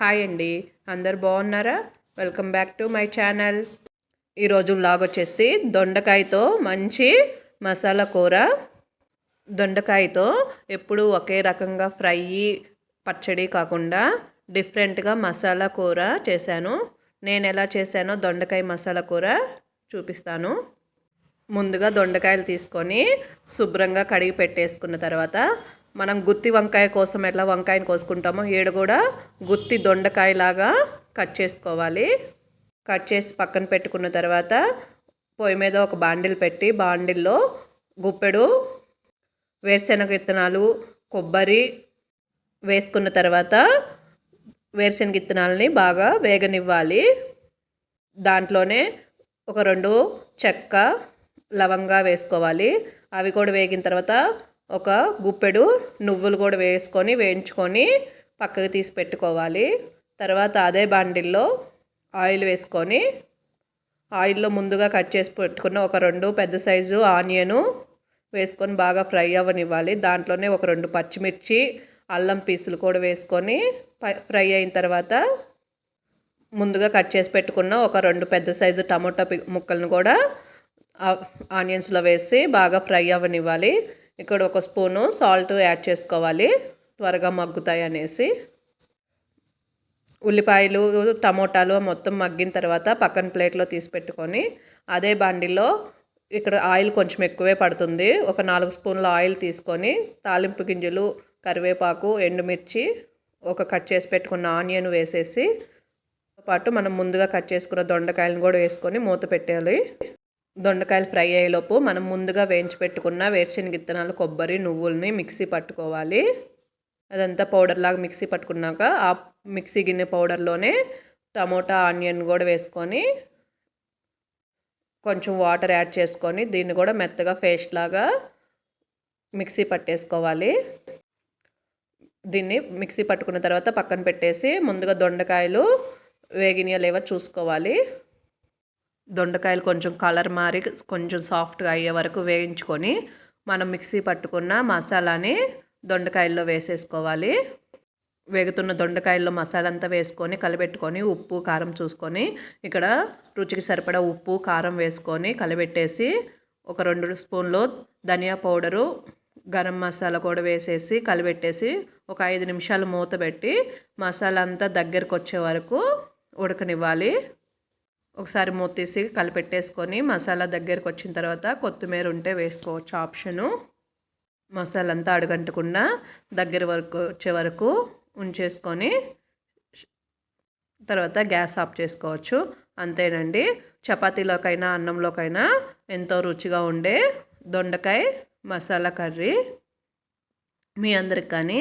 Hi అండి. అందరు బాగున్నారా? Welcome back to my channel. ఈరోజు బ్లాగ్ వచ్చేసి దొండకాయతో మంచి మసాలా కూర. దొండకాయతో ఎప్పుడు ఒకే రకంగా ఫ్రై పచ్చడి కాకుండా డిఫరెంట్గా మసాలా కూర చేశాను. నేను ఎలా చేశానో దొండకాయ మసాలా కూర చూపిస్తాను. ముందుగా దొండకాయలు తీసుకొని శుభ్రంగా కడిగి పెట్టేసుకున్న తర్వాత మనం గుత్తి వంకాయ కోసం ఎట్లా వంకాయని కోసుకుంటామో ఏడు కూడా గుత్తి దొండకాయలాగా కట్ చేసుకోవాలి. కట్ చేసి పక్కన పెట్టుకున్న తర్వాత పొయ్యి మీద ఒక బాండిల్ పెట్టి బాండిల్లో గుప్పెడు వేరుశెనగ విత్తనాలు కొబ్బరి వేసుకున్న తర్వాత వేరుశెనగ విత్తనాలని బాగా వేగనివ్వాలి. దాంట్లోనే ఒక రెండు చెక్క లవంగా వేసుకోవాలి. అవి కూడా వేగిన తర్వాత ఒక గుప్పెడు నువ్వులు కూడా వేసుకొని వేయించుకొని పక్కకు తీసి పెట్టుకోవాలి. తర్వాత అదే బాండిల్లో ఆయిల్ వేసుకొని ఆయిల్లో ముందుగా కట్ చేసి పెట్టుకున్న ఒక రెండు పెద్ద సైజు ఆనియను వేసుకొని బాగా ఫ్రై అవ్వనివ్వాలి. దాంట్లోనే ఒక రెండు పచ్చిమిర్చి అల్లం పీసులు కూడా వేసుకొని ఫ్రై అయిన తర్వాత ముందుగా కట్ చేసి పెట్టుకున్న ఒక రెండు పెద్ద సైజు టమోటా ముక్కలను కూడా ఆనియన్స్లో వేసి బాగా ఫ్రై అవ్వనివ్వాలి. ఇక్కడ ఒక స్పూను సాల్ట్ యాడ్ చేసుకోవాలి. త్వరగా మగ్గుతాయి అనేసి. ఉల్లిపాయలు టమోటాలు మొత్తం మగ్గిన తర్వాత పక్కన ప్లేట్లో తీసి పెట్టుకొని అదే బండిలో ఇక్కడ ఆయిల్ కొంచెం ఎక్కువే పడుతుంది. ఒక నాలుగు స్పూన్ల ఆయిల్ తీసుకొని తాలింపు గింజలు కరివేపాకు ఎండుమిర్చి ఒక కట్ చేసి పెట్టుకున్న ఆనియన్ వేసేసి పాటు మనం ముందుగా కట్ చేసుకున్న దొండకాయలను కూడా వేసుకొని మూత పెట్టాలి. దొండకాయలు ఫ్రై అయ్యేలోపు మనం ముందుగా వేయించి పెట్టుకున్న వేరుశెనగ విత్తనాలు కొబ్బరి నువ్వుల్ని మిక్సీ పట్టుకోవాలి. అదంతా పౌడర్ లాగా మిక్సీ పట్టుకున్నాక ఆ మిక్సీ గిన్నె పౌడర్లోనే టమోటా ఆనియన్ కూడా వేసుకొని కొంచెం వాటర్ యాడ్ చేసుకొని దీన్ని కూడా మెత్తగా పేస్ట్ లాగా మిక్సీ పట్టేసుకోవాలి. దీన్ని మిక్సీ పట్టుకున్న తర్వాత పక్కన పెట్టేసి ముందుగా దొండకాయలు వేగినయా లేవో చూసుకోవాలి. దొండకాయలు కొంచెం కలర్ మారి కొంచెం సాఫ్ట్గా అయ్యే వరకు వేయించుకొని మనం మిక్సీ పట్టుకున్న మసాలాని దొండకాయల్లో వేసేసుకోవాలి. వేగుతున్న దొండకాయల్లో మసాలా అంతా వేసుకొని కలిపెట్టుకొని ఉప్పు కారం చూసుకొని ఇక్కడ రుచికి సరిపడా ఉప్పు కారం వేసుకొని కలబెట్టేసి ఒక రెండు స్పూన్లు ధనియా పౌడరు గరం మసాలా కూడా వేసేసి కలిపెట్టేసి ఒక ఐదు నిమిషాలు మూత పెట్టి మసాలా అంతా దగ్గరకు వచ్చే వరకు ఉడకనివ్వాలి. ఒకసారి మూతీసి కలిపెట్టేసుకొని మసాలా దగ్గరకు వచ్చిన తర్వాత కొత్తిమీర ఉంటే వేసుకోవచ్చు ఆప్షను. మసాలా అంతా అడుగంటకుండా దగ్గర వరకు వచ్చే వరకు ఉంచేసుకొని తర్వాత గ్యాస్ ఆఫ్ చేసుకోవచ్చు. అంతేనండి. చపాతీలోకైనా అన్నంలోకైనా ఎంతో రుచిగా ఉండే దొండకాయ మసాలా కర్రీ. మీ అందరికి కానీ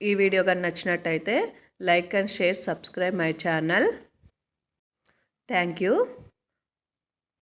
ఈ వీడియో కానీ నచ్చినట్టయితే like and share subscribe my channel. Thank you.